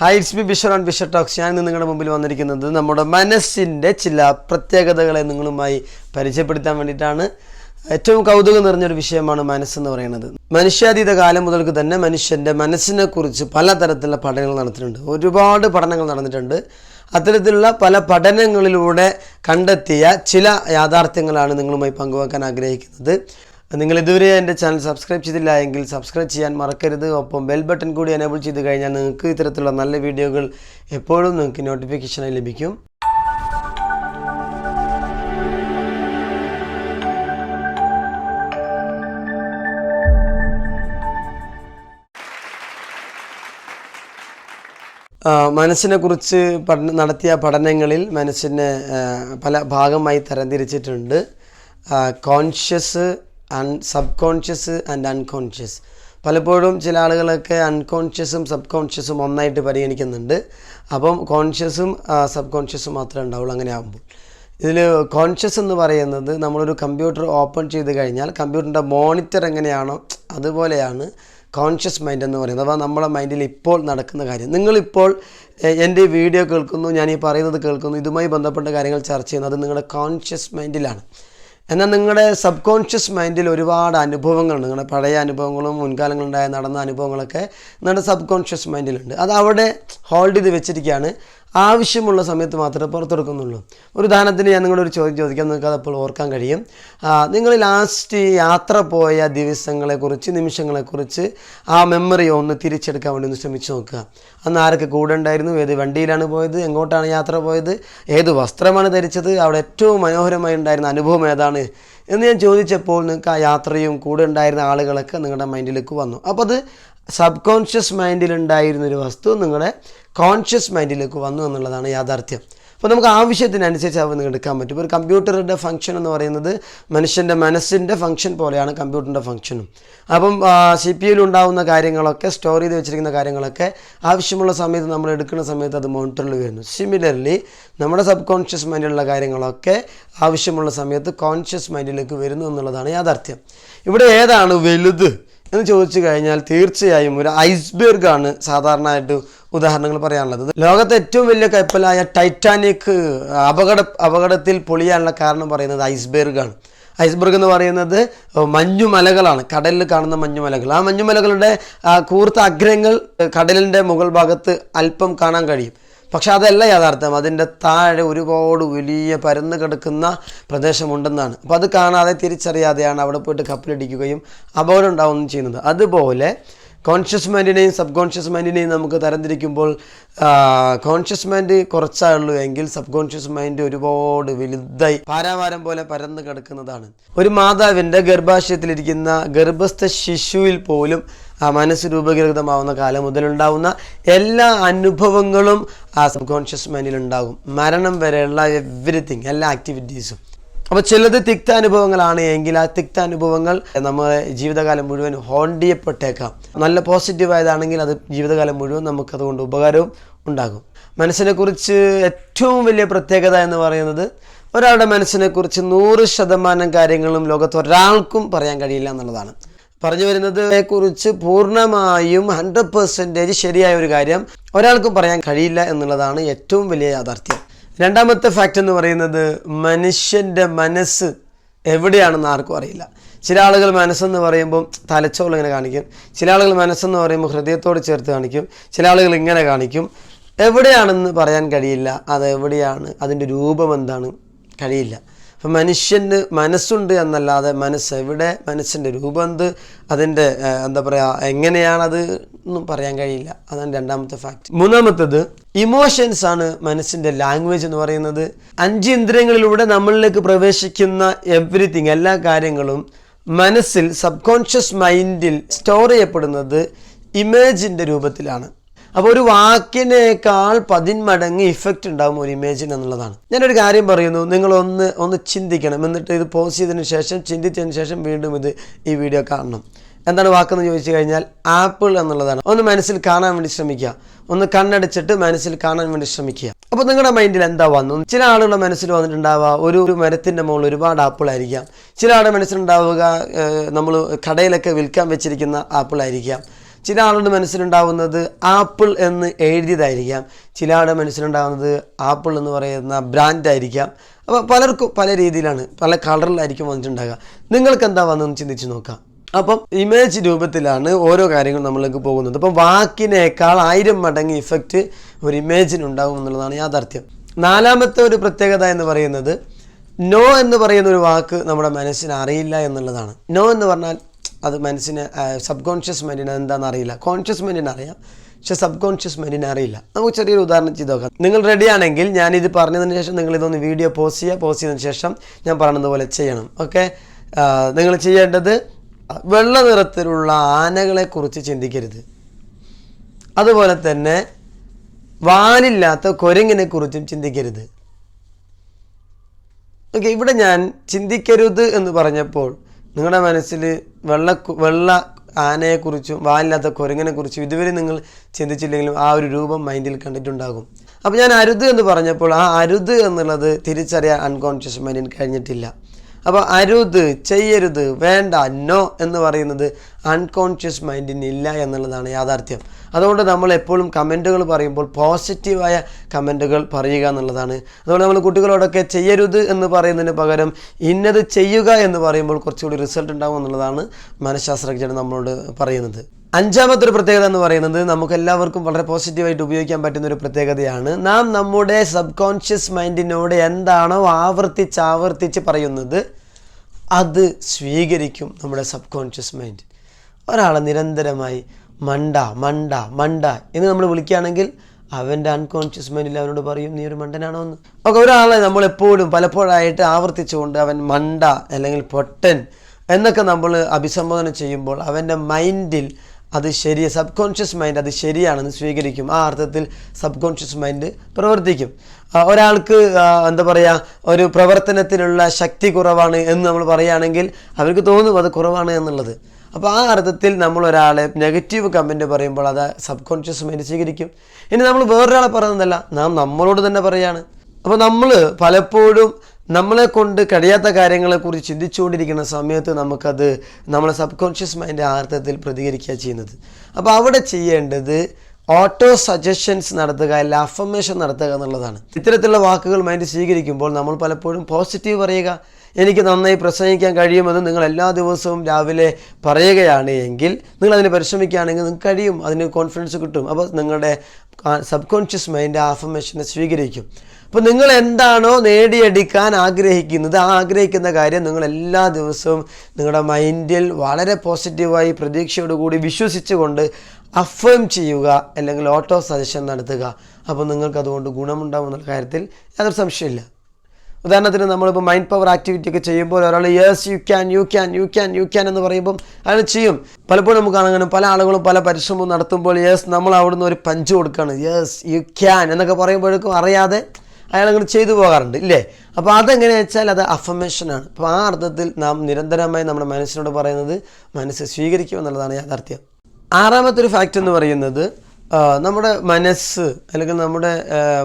Hi it's B Bishar and Bishar talks ഞാൻ നിങ്ങളുടെ മുമ്പിൽ വന്നിരിക്കുന്നത് നമ്മുടെ മനസ്സിന്റെ ചില പ്രത്യേകതകളെ നിങ്ങളുമായി പരിചയപ്പെടുത്താൻ വേണ്ടിയിട്ടാണ്. ഏറ്റവും കൗതുകം നിറഞ്ഞൊരു വിഷയമാണ് മനസ്സെന്ന് പറയുന്നത്. മനുഷ്യാതീത കാലം മുതൽക്ക് തന്നെ മനുഷ്യന്റെ മനസ്സിനെക്കുറിച്ച് പലതരത്തിലുള്ള പഠനങ്ങൾ നടത്തിയിട്ടുണ്ട്. ഒരുപാട് പഠനങ്ങൾ നടന്നിട്ടുണ്ട്. അത്തരത്തിലുള്ള പല പഠനങ്ങളിലൂടെ കണ്ടെത്തിയ ചില യാഥാർത്ഥ്യങ്ങളാണ് നിങ്ങളുമായി പങ്കുവെക്കാൻ ആഗ്രഹിക്കുന്നത്. നിങ്ങൾ ഇതുവരെ എന്റെ ചാനൽ സബ്സ്ക്രൈബ് ചെയ്തില്ല എങ്കിൽ സബ്സ്ക്രൈബ് ചെയ്യാൻ മറക്കരുത്. ഒപ്പം ബെൽ ബട്ടൺ കൂടി എനേബിൾ ചെയ്ത് കഴിഞ്ഞാൽ നിങ്ങൾക്ക് ഇത്തരത്തിലുള്ള നല്ല വീഡിയോകൾ എപ്പോഴും നിങ്ങൾക്ക് നോട്ടിഫിക്കേഷനായി ലഭിക്കും. മനസ്സിനെ കുറിച്ച് പഠന നടത്തിയ പഠനങ്ങളിൽ മനസ്സിനെ പല ഭാഗമായി തരംതിരിച്ചിട്ടുണ്ട്. Conscious sub conscious and unconscious. പലപ്പോഴും ചില ആളുകളൊക്കെ അൺകോൺഷ്യസും സബ് കോൺഷ്യസും ഒന്നായിട്ട് പരിഗണിക്കുന്നുണ്ട്. അപ്പം കോൺഷ്യസും സബ് കോൺഷ്യസും മാത്രമേ ഉണ്ടാവുള്ളൂ അങ്ങനെ ആകുമ്പോൾ ഇതിൽ കോൺഷ്യസ് എന്ന് പറയുന്നത് നമ്മളൊരു കമ്പ്യൂട്ടർ ഓപ്പൺ ചെയ്ത് കഴിഞ്ഞാൽ കമ്പ്യൂട്ടറിന്റെ മോണിറ്റർ എങ്ങനെയാണോ അതുപോലെയാണ് കോൺഷ്യസ് മൈൻഡ് എന്ന് പറയുന്നത്. അഥവാ നമ്മുടെ മൈൻഡിൽ ഇപ്പോൾ നടക്കുന്ന കാര്യം. നിങ്ങളിപ്പോൾ എന്റെ വീഡിയോ കേൾക്കുന്നു ഞാൻ ഈ പറയുന്നത് കേൾക്കുന്നു ഇതുമായി ബന്ധപ്പെട്ട കാര്യങ്ങൾ ചർച്ച ചെയ്യുന്നു അത് നിങ്ങളുടെ കോൺഷ്യസ് മൈൻഡിലാണ്. എന്നാൽ നിങ്ങളുടെ സബ് കോൺഷ്യസ് മൈൻഡിൽ ഒരുപാട് അനുഭവങ്ങളുണ്ട്. നിങ്ങളുടെ പഴയ അനുഭവങ്ങളും മുൻകാലങ്ങളുണ്ടായ നടന്ന അനുഭവങ്ങളൊക്കെ നിങ്ങളുടെ സബ് കോൺഷ്യസ് മൈൻഡിലുണ്ട്. അത് അവിടെ ഹോൾഡ് ചെയ്ത് വെച്ചിരിക്കുകയാണ്. ആവശ്യമുള്ള സമയത്ത് മാത്രമേ പുറത്തെടുക്കുന്നുള്ളൂ. ഒരു ഉദാഹരണത്തിന് ഞാൻ നിങ്ങളൊരു ചോദ്യം ചോദിക്കാം. നിങ്ങൾക്ക് അതപ്പോൾ ഓർക്കാൻ കഴിയും. നിങ്ങൾ ലാസ്റ്റ് യാത്ര പോയ ദിവസങ്ങളെക്കുറിച്ച് നിമിഷങ്ങളെക്കുറിച്ച് ആ മെമ്മറി ഒന്ന് തിരിച്ചെടുക്കാൻ വേണ്ടി ഒന്ന് ശ്രമിച്ചു നോക്കുക. അന്ന് ആരൊക്കെ കൂടെ ഉണ്ടായിരുന്നു? ഏത് വണ്ടിയിലാണ് പോയത്? എങ്ങോട്ടാണ് യാത്ര പോയത്? ഏത് വസ്ത്രമാണ് ധരിച്ചത്? അവിടെ ഏറ്റവും മനോഹരമായി ഉണ്ടായിരുന്ന അനുഭവം ഏതാണ്? എന്ന് ഞാൻ ചോദിച്ചപ്പോൾ നിങ്ങൾക്ക് ആ യാത്രയും കൂടെ ഉണ്ടായിരുന്ന ആളുകളൊക്കെ നിങ്ങളുടെ മൈൻഡിലേക്ക് വന്നു. അപ്പോൾ അത് സബ് കോൺഷ്യസ് മൈൻഡിലുണ്ടായിരുന്നൊരു വസ്തു നിങ്ങളുടെ കോൺഷ്യസ് മൈൻഡിലേക്ക് വന്നു എന്നുള്ളതാണ് യാഥാർത്ഥ്യം. അപ്പോൾ നമുക്ക് ആവശ്യത്തിനനുസരിച്ച് അവ എടുക്കാൻ പറ്റും. ഒരു കമ്പ്യൂട്ടറുടെ ഫംഗ്ഷൻ എന്ന് പറയുന്നത് മനുഷ്യന്റെ മനസ്സിന്റെ ഫംഗ്ഷൻ പോലെയാണ് കമ്പ്യൂട്ടറിന്റെ ഫംഗ്ഷനും അപ്പം സി പി യുയിൽ ഉണ്ടാകുന്ന കാര്യങ്ങളൊക്കെ സ്റ്റോർ ചെയ്ത് വെച്ചിരിക്കുന്ന കാര്യങ്ങളൊക്കെ ആവശ്യമുള്ള സമയത്ത് നമ്മൾ എടുക്കുന്ന സമയത്ത് അത് മോണിറ്ററിൽ വരുന്നു. സിമിലർലി നമ്മുടെ സബ് കോൺഷ്യസ് മൈൻഡിലുള്ള കാര്യങ്ങളൊക്കെ ആവശ്യമുള്ള സമയത്ത് കോൺഷ്യസ് മൈൻഡിലേക്ക് വരുന്നു എന്നുള്ളതാണ് യാഥാർത്ഥ്യം. ഇവിടെ ഏതാണ് വലുത് എന്ന് ചോദിച്ചു കഴിഞ്ഞാൽ തീർച്ചയായും ഒരു ഐസ്ബെർഗാണ് സാധാരണയായിട്ട് ഉദാഹരണങ്ങൾ പറയാനുള്ളത്. ലോകത്തെ ഏറ്റവും വലിയ കപ്പലായ ടൈറ്റാനിക് അപകട അപകടത്തിൽ പൊളിയാനുള്ള കാരണം പറയുന്നത് ഐസ്ബെർഗാണ്. ഐസ്ബർഗ് എന്ന് പറയുന്നത് മഞ്ഞുമലകളാണ്. കടലിൽ കാണുന്ന മഞ്ഞുമലകൾ. ആ മഞ്ഞുമലകളുടെ കൂർത്ത അഗ്രങ്ങൾ കടലിന്റെ മുകൾ ഭാഗത്ത് അല്പം കാണാൻ കഴിയും. പക്ഷെ അതല്ല യാഥാർത്ഥ്യം. അതിന്റെ താഴെ ഒരുപാട് വലിയ പരന്ന് കിടക്കുന്ന പ്രദേശമുണ്ടെന്നാണ്. അപ്പോൾ അത് കാണാതെ തിരിച്ചറിയാതെയാണ് അവിടെ പോയിട്ട് കപ്പലടിക്കുകയും അപകടം ഉണ്ടാവുകയും ചെയ്യുന്നത്. അതുപോലെ കോൺഷ്യസ് മൈൻഡിനെയും സബ് കോൺഷ്യസ് മൈൻഡിനെയും നമുക്ക് തരംതിരിക്കുമ്പോൾ കോൺഷ്യസ് മൈൻഡ് കുറച്ചായുള്ളൂ എങ്കിൽ സബ് കോൺഷ്യസ് മൈൻഡ് ഒരുപാട് വലുതായി പാരാവാരം പോലെ പരന്ന് കിടക്കുന്നതാണ്. ഒരു മാതാവിന്റെ ഗർഭാശയത്തിലിരിക്കുന്ന ഗർഭസ്ഥ ശിശുവിൽ പോലും ആ മനസ്സ് രൂപീകൃതമാവുന്ന കാലം മുതലുണ്ടാവുന്ന എല്ലാ അനുഭവങ്ങളും ആ സബ് കോൺഷ്യസ് മൈൻഡിൽ ഉണ്ടാകും. മരണം വരെയുള്ള എവറിത്തിങ് എല്ലാ ആക്ടിവിറ്റീസും അപ്പോൾ ചിലത് തിക്താനുഭവങ്ങളാണ് എങ്കിൽ ആ തിക്താനുഭവങ്ങൾ നമ്മുടെ ജീവിതകാലം മുഴുവൻ ഹോണ്ടിയപ്പെട്ടേക്കാം. നല്ല പോസിറ്റീവായതാണെങ്കിൽ അത് ജീവിതകാലം മുഴുവൻ നമുക്കതുകൊണ്ട് ഉപകാരവും ഉണ്ടാകും. മനസ്സിനെക്കുറിച്ച് ഏറ്റവും വലിയ പ്രത്യേകത എന്ന് പറയുന്നത് ഒരാളുടെ മനസ്സിനെക്കുറിച്ച് നൂറ് ശതമാനം കാര്യങ്ങളും ലോകത്ത് ഒരാൾക്കും പറയാൻ കഴിയില്ല എന്നുള്ളതാണ്. പറഞ്ഞു വരുന്നത് കുറിച്ച് പൂർണമായും ഹൺഡ്രഡ് പെർസെന്റേജ് ശരിയായ ഒരു കാര്യം ഒരാൾക്കും പറയാൻ കഴിയില്ല എന്നുള്ളതാണ് ഏറ്റവും വലിയ യാഥാർത്ഥ്യം. രണ്ടാമത്തെ ഫാക്റ്റ് എന്ന് പറയുന്നത് മനുഷ്യന്റെ മനസ്സ് എവിടെയാണെന്ന് ആർക്കും അറിയില്ല. ചില ആളുകൾ മനസ്സെന്ന് പറയുമ്പോൾ തലച്ചോൾ ഇങ്ങനെ കാണിക്കും. ചില ആളുകൾ മനസ്സെന്ന് പറയുമ്പോൾ ഹൃദയത്തോട് ചേർത്ത് കാണിക്കും. ചില ആളുകൾ ഇങ്ങനെ കാണിക്കും. എവിടെയാണെന്ന് പറയാൻ കഴിയില്ല. അത് എവിടെയാണ് അതിന്റെ രൂപം എന്താണ്? കഴിയില്ല. അപ്പം മനുഷ്യന് മനസ്സുണ്ട് എന്നല്ലാതെ മനസ്സ് എവിടെ? മനസ്സിന്റെ രൂപം എന്ത്? അതിന്റെ എന്താ പറയുക എങ്ങനെയാണത് ഒന്നും പറയാൻ കഴിയില്ല. അതാണ് രണ്ടാമത്തെ ഫാക്ട് മൂന്നാമത്തത് ഇമോഷൻസ് ആണ് മനസ്സിന്റെ ലാംഗ്വേജ് എന്ന് പറയുന്നത്. അഞ്ച് ഇന്ദ്രിയങ്ങളിലൂടെ നമ്മളിലേക്ക് പ്രവേശിക്കുന്ന എവറിത്തിങ് എല്ലാ കാര്യങ്ങളും മനസ്സിൽ സബ് കോൺഷ്യസ് മൈൻഡിൽ സ്റ്റോർ ചെയ്യപ്പെടുന്നത് ഇമേജിന്റെ രൂപത്തിലാണ്. അപ്പോൾ ഒരു വാക്കിനേക്കാൾ പതിന്മടങ്ങ് ഇഫക്റ്റ് ഉണ്ടാകും ഒരു ഇമേജിന് എന്നുള്ളതാണ്. ഞാനൊരു കാര്യം പറയുന്നു നിങ്ങളൊന്ന് ഒന്ന് ചിന്തിക്കണം. എന്നിട്ട് ഇത് പോസ് ചെയ്തതിന് ശേഷം ചിന്തിച്ചതിന് ശേഷം വീണ്ടും ഇത് ഈ വീഡിയോ കാണണം. എന്താണ് വാക്കെന്ന് ചോദിച്ചു കഴിഞ്ഞാൽ ആപ്പിൾ എന്നുള്ളതാണ്. ഒന്ന് മനസ്സിൽ കാണാൻ വേണ്ടി ശ്രമിക്കുക. ഒന്ന് കണ്ണടച്ചിട്ട് മനസ്സിൽ കാണാൻ വേണ്ടി ശ്രമിക്കുക. അപ്പോൾ നിങ്ങളുടെ മൈൻഡിൽ എന്താ വന്നു? ചില ആളുകളുടെ മനസ്സിൽ വന്നിട്ടുണ്ടാവുക ഒരു ഒരു മരത്തിന്റെ മുകളിൽ ഒരുപാട് ആപ്പിൾ ആയിരിക്കാം. ചില ആളുടെ മനസ്സിലുണ്ടാവുക നമ്മൾ കടയിലൊക്കെ വിൽക്കാൻ വെച്ചിരിക്കുന്ന ആപ്പിൾ ആയിരിക്കാം. ചില ആളുടെ മനസ്സിലുണ്ടാവുന്നത് ആപ്പിൾ എന്ന് എഴുതിയതായിരിക്കാം. ചില ആളുടെ മനസ്സിലുണ്ടാവുന്നത് ആപ്പിൾ എന്ന് പറയുന്ന ബ്രാൻഡായിരിക്കാം അപ്പോൾ പലർക്കും പല രീതിയിലാണ് പല കളറിലായിരിക്കും വന്നിട്ടുണ്ടാകുക നിങ്ങൾക്ക് എന്താ വന്നതെന്ന് ചിന്തിച്ച് നോക്കാം. അപ്പം ഇമേജ് രൂപത്തിലാണ് ഓരോ കാര്യങ്ങളും നമ്മളിലേക്ക് പോകുന്നത്. അപ്പം വാക്കിനേക്കാൾ ആയിരം മടങ്ങ് ഇഫക്റ്റ് ഒരു ഇമേജിന് ഉണ്ടാകും എന്നുള്ളതാണ് യാഥാർത്ഥ്യം. നാലാമത്തെ ഒരു പ്രത്യേകത എന്ന് പറയുന്നത് നോ എന്ന് പറയുന്ന ഒരു വാക്ക് നമ്മുടെ മനസ്സിന് അറിയില്ല എന്നുള്ളതാണ്. നോ എന്ന് പറഞ്ഞാൽ അത് മനസ്സിന് സബ് കോൺഷ്യസ് മൈൻഡിന് എന്താണെന്ന് അറിയില്ല. കോൺഷ്യസ് മൈൻഡിന് അറിയാം പക്ഷെ സബ് കോൺഷ്യസ് മൈൻഡിന് അറിയില്ല. നമുക്ക് ചെറിയൊരു ഉദാഹരണം ചെയ്ത് നോക്കാം. നിങ്ങൾ റെഡിയാണെങ്കിൽ ഞാനിത് പറഞ്ഞതിന് ശേഷം നിങ്ങൾ ഇതൊന്ന് വീഡിയോ പോസ്റ്റ് ചെയ്യുക. പോസ്റ്റ് ചെയ്തതിന് ശേഷം ഞാൻ പറഞ്ഞതുപോലെ ചെയ്യണം. ഓക്കെ നിങ്ങൾ ചെയ്യേണ്ടത് വെള്ള നിറത്തിലുള്ള ആനകളെ കുറിച്ച് ചിന്തിക്കരുത്. അതുപോലെ തന്നെ വാലില്ലാത്ത കുരങ്ങിനെ കുറിച്ചും ചിന്തിക്കരുത്. ഓക്കെ ഇവിടെ ഞാൻ ചിന്തിക്കരുത് എന്ന് പറഞ്ഞപ്പോൾ നിങ്ങളുടെ മനസ്സിൽ വെള്ള വെള്ള ആനയെക്കുറിച്ചും വാലില്ലാത്ത കുരങ്ങിനെ കുറിച്ചും ഇതുവരെ നിങ്ങൾ ചിന്തിച്ചില്ലെങ്കിലും ആ ഒരു രൂപം മൈൻഡിൽ കണ്ടിട്ടുണ്ടാകും. അപ്പോൾ ഞാൻ അരുത് എന്ന് പറഞ്ഞപ്പോൾ ആ അരുത് എന്നുള്ളത് തിരിച്ചറിയാൻ അൺകോൺഷ്യസ് മൈൻഡിന് കഴിഞ്ഞിട്ടില്ല. അപ്പോൾ അരുത് ചെയ്യരുത് വേണ്ട നോ എന്ന് പറയുന്നത് അൺകോൺഷ്യസ് മൈൻഡിന് ഇല്ല എന്നുള്ളതാണ് യാഥാർത്ഥ്യം. അതുകൊണ്ട് നമ്മൾ എപ്പോഴും കമന്റുകൾ പറയുമ്പോൾ പോസിറ്റീവായ കമന്റുകൾ പറയുക എന്നുള്ളതാണ്. അതുകൊണ്ട് നമ്മൾ കുട്ടികളോടൊക്കെ ചെയ്യരുത് എന്ന് പറയുന്നതിന് പകരം ഇന്നത് ചെയ്യുക എന്ന് പറയുമ്പോൾ കുറച്ചുകൂടി റിസൾട്ട് ഉണ്ടാവും എന്നുള്ളതാണ് മനഃശാസ്ത്രജ്ഞർ നമ്മളോട് പറയുന്നത്. അഞ്ചാമത്തെ ഒരു പ്രത്യേകത എന്ന് പറയുന്നത് നമുക്ക് എല്ലാവർക്കും വളരെ പോസിറ്റീവായിട്ട് ഉപയോഗിക്കാൻ പറ്റുന്ന ഒരു പ്രത്യേകതയാണ്. നാം നമ്മുടെ സബ് കോൺഷ്യസ് മൈൻഡിനോട് എന്താണോ ആവർത്തിച്ച് ആവർത്തിച്ച് പറയുന്നത് അത് സ്വീകരിക്കും നമ്മുടെ സബ് കോൺഷ്യസ് മൈൻഡ്. ഒരാളെ നിരന്തരമായി മണ്ട മണ്ട മണ്ട എന്ന് നമ്മൾ വിളിക്കുകയാണെങ്കിൽ അവന്റെ അൺകോൺഷ്യസ് മൈൻഡിൽ അവനോട് പറയും നീ ഒരു മണ്ടനാണോ എന്ന് ഒക്കെ ഒരാളെ നമ്മൾ എപ്പോഴും പലപ്പോഴായിട്ട് ആവർത്തിച്ചുകൊണ്ട് അവൻ മണ്ട അല്ലെങ്കിൽ പൊട്ടൻ എന്നൊക്കെ നമ്മൾ അഭിസംബോധന ചെയ്യുമ്പോൾ അവന്റെ മൈൻഡിൽ അത് ശരി സബ് കോൺഷ്യസ് മൈൻഡ് അത് ശരിയാണെന്ന് സ്വീകരിക്കും. ആ അർത്ഥത്തിൽ സബ് കോൺഷ്യസ് മൈൻഡ് പ്രവർത്തിക്കും ഒരാൾക്ക് എന്താ പറയുക ഒരു പ്രവർത്തനത്തിനുള്ള ശക്തി കുറവാണ് എന്ന് നമ്മൾ പറയുകയാണെങ്കിൽ അവർക്ക് തോന്നും അത് കുറവാണ് എന്നുള്ളത്. അപ്പോൾ ആ അർത്ഥത്തിൽ നമ്മൾ ഒരാളെ നെഗറ്റീവ് കമന്റ് പറയുമ്പോൾ അത് സബ് കോൺഷ്യസ് മൈൻഡ് സ്വീകരിക്കും. ഇനി നമ്മൾ വേറൊരാളെ പറയുന്നതല്ല നാം നമ്മളോട് തന്നെ പറയാണ്. അപ്പോൾ നമ്മൾ പലപ്പോഴും നമ്മളെ കൊണ്ട് കഴിയാത്ത കാര്യങ്ങളെക്കുറിച്ച് ചിന്തിച്ചുകൊണ്ടിരിക്കുന്ന സമയത്ത് നമുക്കത് നമ്മളെ സബ് കോൺഷ്യസ് മൈൻഡ് ആർത്ഥത്തിൽ പ്രതികരിക്കുക ചെയ്യുന്നത്. അപ്പോൾ അവിടെ ചെയ്യേണ്ടത് ഓട്ടോ സജഷൻസ് നടത്തുക അല്ല അഫർമേഷൻ നടത്തുക എന്നുള്ളതാണ്. ഇത്തരത്തിലുള്ള വാക്കുകൾ മൈൻഡ് സ്വീകരിക്കുമ്പോൾ നമ്മൾ പലപ്പോഴും പോസിറ്റീവ് പറയുക എനിക്ക് നന്നായി പ്രസംഗിക്കാൻ കഴിയുമെന്ന് നിങ്ങൾ എല്ലാ ദിവസവും രാവിലെ പറയുകയാണ് എങ്കിൽ നിങ്ങൾ അതിന് പരിശ്രമിക്കുകയാണെങ്കിൽ നിങ്ങൾക്ക് കഴിയും അതിന് കോൺഫിഡൻസ് കിട്ടും. അപ്പോൾ നിങ്ങളുടെ സബ് കോൺഷ്യസ് മൈൻഡ് ആഫർമേഷനെ സ്വീകരിക്കും. അപ്പോൾ നിങ്ങൾ എന്താണോ നേടിയെടുക്കാൻ ആഗ്രഹിക്കുന്നത് ആ ആഗ്രഹിക്കുന്ന കാര്യം നിങ്ങൾ എല്ലാ ദിവസവും നിങ്ങളുടെ മൈൻഡിൽ വളരെ പോസിറ്റീവായി പ്രതീക്ഷയോടുകൂടി വിശ്വസിച്ചുകൊണ്ട് അഫേം ചെയ്യുക അല്ലെങ്കിൽ ഓട്ടോ സജഷൻ നടത്തുക. അപ്പോൾ നിങ്ങൾക്ക് അതുകൊണ്ട് ഗുണമുണ്ടാവും എന്നുള്ള കാര്യത്തിൽ യാതൊരു സംശയമില്ല ഉദാഹരണത്തിന് നമ്മളിപ്പോൾ മൈൻഡ് പവർ ആക്ടിവിറ്റി ഒക്കെ ചെയ്യുമ്പോൾ ഒരാൾ yes you can you can you can you can എന്ന് പറയുമ്പം അയാൾ ചെയ്യും. പലപ്പോഴും നമുക്ക് അങ്ങനെ പല ആളുകളും പല പരിശ്രമവും നടത്തുമ്പോൾ യെസ് നമ്മൾ അവിടുന്ന് ഒരു പഞ്ച് കൊടുക്കുകയാണ്. യെസ് യു ക്യാൻ എന്നൊക്കെ പറയുമ്പോഴേക്കും അറിയാതെ അയാൾ അങ്ങനെ ചെയ്തു പോകാറുണ്ട് ഇല്ലേ? അപ്പോൾ അതെങ്ങനെയാ വെച്ചാൽ അത് അഫമേഷനാണ് അപ്പോൾ ആ അർത്ഥത്തിൽ നാം നിരന്തരമായി നമ്മുടെ മനസ്സിനോട് പറയുന്നത് മനസ്സ് സ്വീകരിക്കും എന്നുള്ളതാണ് യാഥാർത്ഥ്യം. ആറാമത്തെ ഒരു ഫാക്റ്റ് എന്ന് പറയുന്നത് നമ്മുടെ മനസ്സ് അല്ലെങ്കിൽ നമ്മുടെ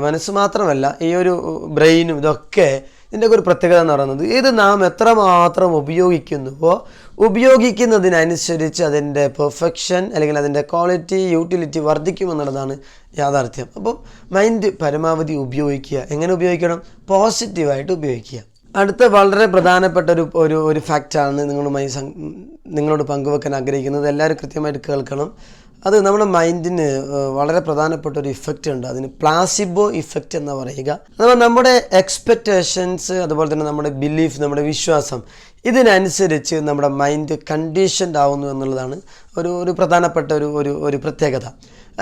മനസ്സ് മാത്രമല്ല ഈ ഒരു ബ്രെയിനും ഇതൊക്കെ ഇതിന്റെയൊക്കെ ഒരു പ്രത്യേകത എന്ന് പറയുന്നത് ഇത് നാം എത്രമാത്രം ഉപയോഗിക്കുന്നുവോ ഉപയോഗിക്കുന്നതിനനുസരിച്ച് അതിന്റെ പെർഫെക്ഷൻ അല്ലെങ്കിൽ അതിന്റെ ക്വാളിറ്റി യൂട്ടിലിറ്റി വർദ്ധിക്കുമെന്നുള്ളതാണ് യാഥാർത്ഥ്യം. അപ്പം മൈൻഡ് പരമാവധി ഉപയോഗിക്കുക. എങ്ങനെ ഉപയോഗിക്കണം? പോസിറ്റീവായിട്ട് ഉപയോഗിക്കുക. അടുത്ത വളരെ പ്രധാനപ്പെട്ട ഒരു ഒരു ഒരു ഫാക്റ്റാണ് നിങ്ങളുമായി നിങ്ങളോട് പങ്കുവെക്കാൻ ആഗ്രഹിക്കുന്നത്. എല്ലാവരും കൃത്യമായിട്ട് കേൾക്കണം. അത് നമ്മുടെ മൈൻഡിന് വളരെ പ്രധാനപ്പെട്ട ഒരു ഇഫക്റ്റ് ഉണ്ട്. അതിന് പ്ലാസിബോ ഇഫക്റ്റ് എന്ന് പറയുക. അഥവാ നമ്മുടെ എക്സ്പെക്റ്റേഷൻസ് അതുപോലെ തന്നെ നമ്മുടെ ബിലീഫ് നമ്മുടെ വിശ്വാസം ഇതിനനുസരിച്ച് നമ്മുടെ മൈൻഡ് കണ്ടീഷൻഡ് ആവുന്നു എന്നുള്ളതാണ് ഒരു ഒരു പ്രധാനപ്പെട്ട ഒരു ഒരു ഒരു പ്രത്യേകത.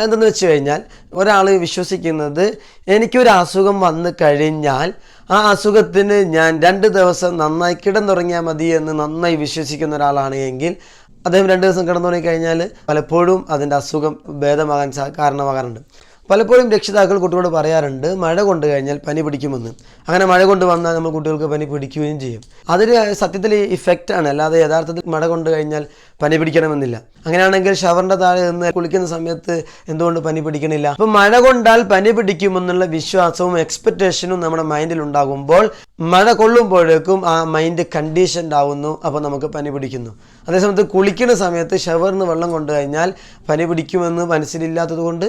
എന്തെന്ന് വെച്ച് കഴിഞ്ഞാൽ ഒരാൾ വിശ്വസിക്കുന്നത് എനിക്കൊരു അസുഖം വന്നു കഴിഞ്ഞാൽ ആ അസുഖത്തിന് ഞാൻ രണ്ട് ദിവസം നന്നായി കിടന്നുറങ്ങിയാൽ മതി എന്ന് നന്നായി വിശ്വസിക്കുന്ന ഒരാളാണ് എങ്കിൽ അദ്ദേഹം രണ്ട് ദിവസം കിടന്നുറങ്ങി കഴിഞ്ഞാൽ പലപ്പോഴും അതിന്റെ അസുഖം ഭേദമാകാൻ കാരണമാകാറുണ്ട്. പലപ്പോഴും രക്ഷിതാക്കൾ കുട്ടികളോട് പറയാറുണ്ട് മഴ കൊണ്ട് കഴിഞ്ഞാൽ പനി പിടിക്കുമെന്ന്. അങ്ങനെ മഴ കൊണ്ട് വന്നാൽ നമ്മൾ കുട്ടികൾക്ക് പനി പിടിക്കുകയും ചെയ്യും. അതൊരു സത്യത്തിൽ ഇഫക്റ്റ് ആണ്. അല്ലാതെ യഥാർത്ഥത്തിൽ മഴ കൊണ്ട് കഴിഞ്ഞാൽ പനി പിടിക്കണമെന്നില്ല. അങ്ങനെയാണെങ്കിൽ ഷവറിന്റെ താഴെ നിന്ന് കുളിക്കുന്ന സമയത്ത് എന്തുകൊണ്ട് പനി പിടിക്കണില്ല? അപ്പം മഴ കൊണ്ടാൽ പനി പിടിക്കുമെന്നുള്ള വിശ്വാസവും എക്സ്പെക്റ്റേഷനും നമ്മുടെ മൈൻഡിൽ ഉണ്ടാകുമ്പോൾ മഴ കൊള്ളുമ്പോഴേക്കും ആ മൈൻഡ് കണ്ടീഷൻഡ് ആവുന്നു അപ്പോൾ നമുക്ക് പനി പിടിക്കുന്നു. അതേസമയത്ത് കുളിക്കുന്ന സമയത്ത് ഷവറിന് വെള്ളം കൊണ്ടു കഴിഞ്ഞാൽ പനി പിടിക്കുമെന്ന് മനസ്സിലില്ലാത്തത് കൊണ്ട്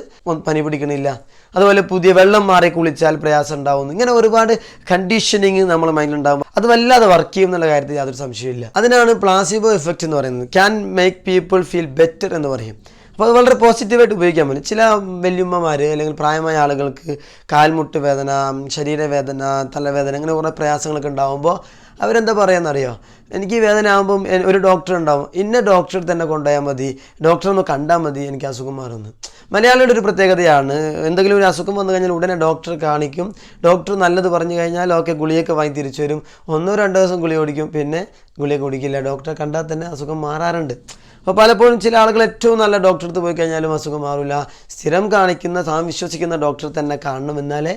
പനി പിടിക്കണില്ല. അതുപോലെ പുതിയ വെള്ളം മാറി കുളിച്ചാൽ പ്രയാസം ഉണ്ടാവുന്നു. ഇങ്ങനെ ഒരുപാട് കണ്ടീഷനിങ് നമ്മുടെ മൈൻഡിൽ ഉണ്ടാകും. അത് വല്ലാതെ വർക്ക് ചെയ്യും എന്നുള്ള കാര്യത്തിൽ യാതൊരു സംശയമില്ല അതിനാണ് പ്ലാസിബോ എഫക്റ്റ് എന്ന് പറയുന്നത്. Can make people feel better എന്ന് പറയും. അപ്പോൾ അത് വളരെ പോസിറ്റീവായിട്ട് ഉപയോഗിക്കാൻ പറ്റും. ചില വല്യമ്മമാർ അല്ലെങ്കിൽ പ്രായമായ ആളുകൾക്ക് കാൽമുട്ട് വേദന ശരീരവേദന തലവേദന അങ്ങനെ കുറേ പ്രയാസങ്ങളൊക്കെ ഉണ്ടാകുമ്പോൾ അവരെന്താ പറയാന്നറിയോ? എനിക്ക് വേദന ആകുമ്പം ഒരു ഡോക്ടർ ഉണ്ടാവും. ഇന്ന ഡോക്ടറെ തന്നെ കൊണ്ടുപോയാൽ മതി. ഡോക്ടറെ ഒന്ന് കണ്ടാൽ മതി. എനിക്ക് അസുഖം മാറുന്നു. മലയാളിയുടെ ഒരു പ്രത്യേകതയാണ്. എന്തെങ്കിലും ഒരു അസുഖം വന്നു കഴിഞ്ഞാൽ ഉടനെ ഡോക്ടറെ കാണിക്കും. ഡോക്ടർ നല്ലത് പറഞ്ഞു കഴിഞ്ഞാൽ ഓക്കെ ഗുളിയൊക്കെ വാങ്ങി തിരിച്ചു വരും ഒന്നോ രണ്ടോ ദിവസം ഗുളി ഓടിക്കും പിന്നെ ഗുളിക കുടിക്കില്ല. ഡോക്ടറെ കണ്ടാൽ തന്നെ അസുഖം മാറാറുണ്ട്. അപ്പോൾ പലപ്പോഴും ചില ആളുകൾ ഏറ്റവും നല്ല ഡോക്ടറെ അടുത്ത് പോയി കഴിഞ്ഞാലും അസുഖം മാറില്ല സ്ഥിരം കാണിക്കുന്ന താൻ വിശ്വസിക്കുന്ന ഡോക്ടറെ തന്നെ കാണണം എന്നാലേ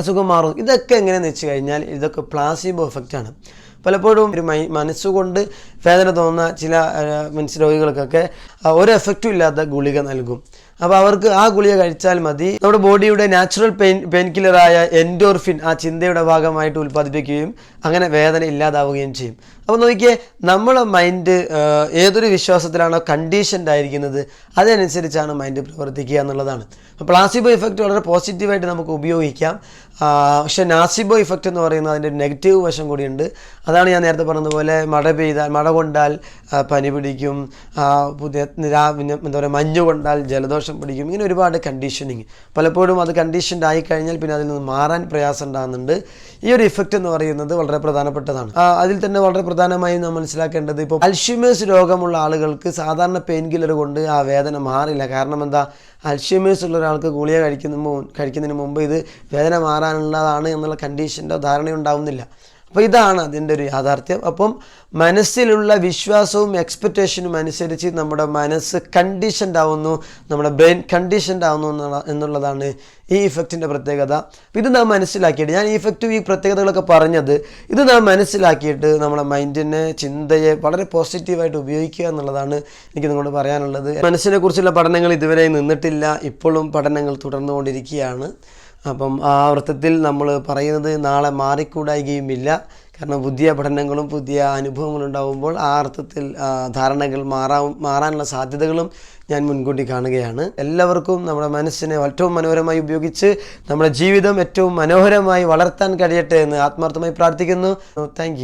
അസുഖം മാറും. ഇതൊക്കെ എങ്ങനെയെന്ന് വെച്ച് കഴിഞ്ഞാൽ ഇതൊക്കെ പ്ലാസിബോ എഫക്റ്റ് ആണ്. പലപ്പോഴും ഒരു മൈ മനസ്സുകൊണ്ട് വേദന തോന്നുന്ന ചില മനുഷ്യ രോഗികൾക്കൊക്കെ ഒരു എഫക്റ്റും ഇല്ലാത്ത ഗുളിക നൽകും. അപ്പോൾ അവർക്ക് ആ ഗുളിക കഴിച്ചാൽ മതി. നമ്മുടെ ബോഡിയുടെ നാച്ചുറൽ പെയിൻ പെയിൻ കില്ലറായ എൻഡോർഫിൻ ആ ചിന്തയുടെ ഭാഗമായിട്ട് ഉൽപ്പാദിപ്പിക്കുകയും അങ്ങനെ വേദന ഇല്ലാതാവുകയും ചെയ്യും. അപ്പോൾ നോക്കിയേ നമ്മളെ മൈൻഡ് ഏതൊരു വിശ്വാസത്തിലാണോ കണ്ടീഷൻഡ് ആയിരിക്കുന്നത് അതനുസരിച്ചാണ് മൈൻഡ് പ്രവർത്തിക്കുക എന്നുള്ളതാണ്. പ്ലാസിബോ ഇഫക്റ്റ് വളരെ പോസിറ്റീവായിട്ട് നമുക്ക് ഉപയോഗിക്കാം. പക്ഷേ നാസിബോ ഇഫക്റ്റ് എന്ന് പറയുന്നത് അതിന്റെ നെഗറ്റീവ് വശം കൂടിയുണ്ട്. അതാണ് ഞാൻ നേരത്തെ പറഞ്ഞതുപോലെ മഴ പെയ്താൽ മഴ കൊണ്ടാൽ പനി പിടിക്കും പുതിയ നിരാ എന്താ പറയുക മഞ്ഞ് കൊണ്ടാൽ ജലദോഷം പിടിക്കും ഇങ്ങനെ ഒരുപാട് കണ്ടീഷനിങ് പലപ്പോഴും അത് കണ്ടീഷൻഡ് ആയി കഴിഞ്ഞാൽ പിന്നെ അതിൽ നിന്ന് മാറാൻ പ്രയാസം ഉണ്ടാകുന്നുണ്ട്. ഈ ഒരു ഇഫക്റ്റ് എന്ന് പറയുന്നത് വളരെ പ്രധാനപ്പെട്ടതാണ്. അതിൽ തന്നെ വളരെ പ്രധാനമായും നാം മനസ്സിലാക്കേണ്ടത് ഇപ്പോൾ അൽഷിമേഴ്സ് രോഗമുള്ള ആളുകൾക്ക് സാധാരണ പെയിൻ കില്ലർ കൊണ്ട് ആ വേദന മാറില്ല. കാരണം എന്താ? അൽഷിമേഴ്സ് ഉള്ള ഒരാൾക്ക് ഗുളിക കഴിക്കുന്ന കഴിക്കുന്നതിന് മുമ്പ് ഇത് വേദന മാറാനുള്ളതാണ് എന്നുള്ള കണ്ടീഷന്റെ ധാരണയുണ്ടാവുന്നില്ല. അപ്പോൾ ഇതാണ് അതിന്റെ ഒരു യാഥാർത്ഥ്യം. അപ്പം മനസ്സിലുള്ള വിശ്വാസവും എക്സ്പെക്റ്റേഷനും അനുസരിച്ച് നമ്മുടെ മനസ്സ് കണ്ടീഷൻഡ് ആവുന്നു നമ്മുടെ ബ്രെയിൻ കണ്ടീഷൻഡ് ആവുന്നു എന്നുള്ളതാണ് ഈ ഇഫക്റ്റിന്റെ പ്രത്യേകത. ഇത് നാം മനസ്സിലാക്കിയിട്ട് ഞാൻ ഈ ഇഫക്റ്റും ഈ പ്രത്യേകതകളൊക്കെ പറഞ്ഞത് ഇത് നാം മനസ്സിലാക്കിയിട്ട് നമ്മുടെ മൈൻഡിനെ ചിന്തയെ വളരെ പോസിറ്റീവായിട്ട് ഉപയോഗിക്കുക എന്നുള്ളതാണ് എനിക്ക് നിങ്ങളോട് പറയാനുള്ളത്. മനസ്സിനെ കുറിച്ചുള്ള പഠനങ്ങൾ ഇതുവരെ നിന്നിട്ടില്ല ഇപ്പോഴും പഠനങ്ങൾ തുടർന്നുകൊണ്ടിരിക്കുകയാണ്. അപ്പം ആ അർത്ഥത്തിൽ നമ്മൾ പറയുന്നത് നാളെ മാറിക്കൂടായികയുമില്ല. കാരണം പുതിയ പഠനങ്ങളും പുതിയ അനുഭവങ്ങളും ഉണ്ടാകുമ്പോൾ ആ അർത്ഥത്തിൽ ധാരണകൾ മാറാ മാറാനുള്ള സാധ്യതകളും ഞാൻ മുൻകൂട്ടി കാണുകയാണ്. എല്ലാവർക്കും നമ്മുടെ മനസ്സിനെ ഏറ്റവും മനോഹരമായി ഉപയോഗിച്ച് നമ്മുടെ ജീവിതം ഏറ്റവും മനോഹരമായി വളർത്താൻ കഴിയട്ടെ എന്ന് ആത്മാർത്ഥമായി പ്രാർത്ഥിക്കുന്നു. താങ്ക്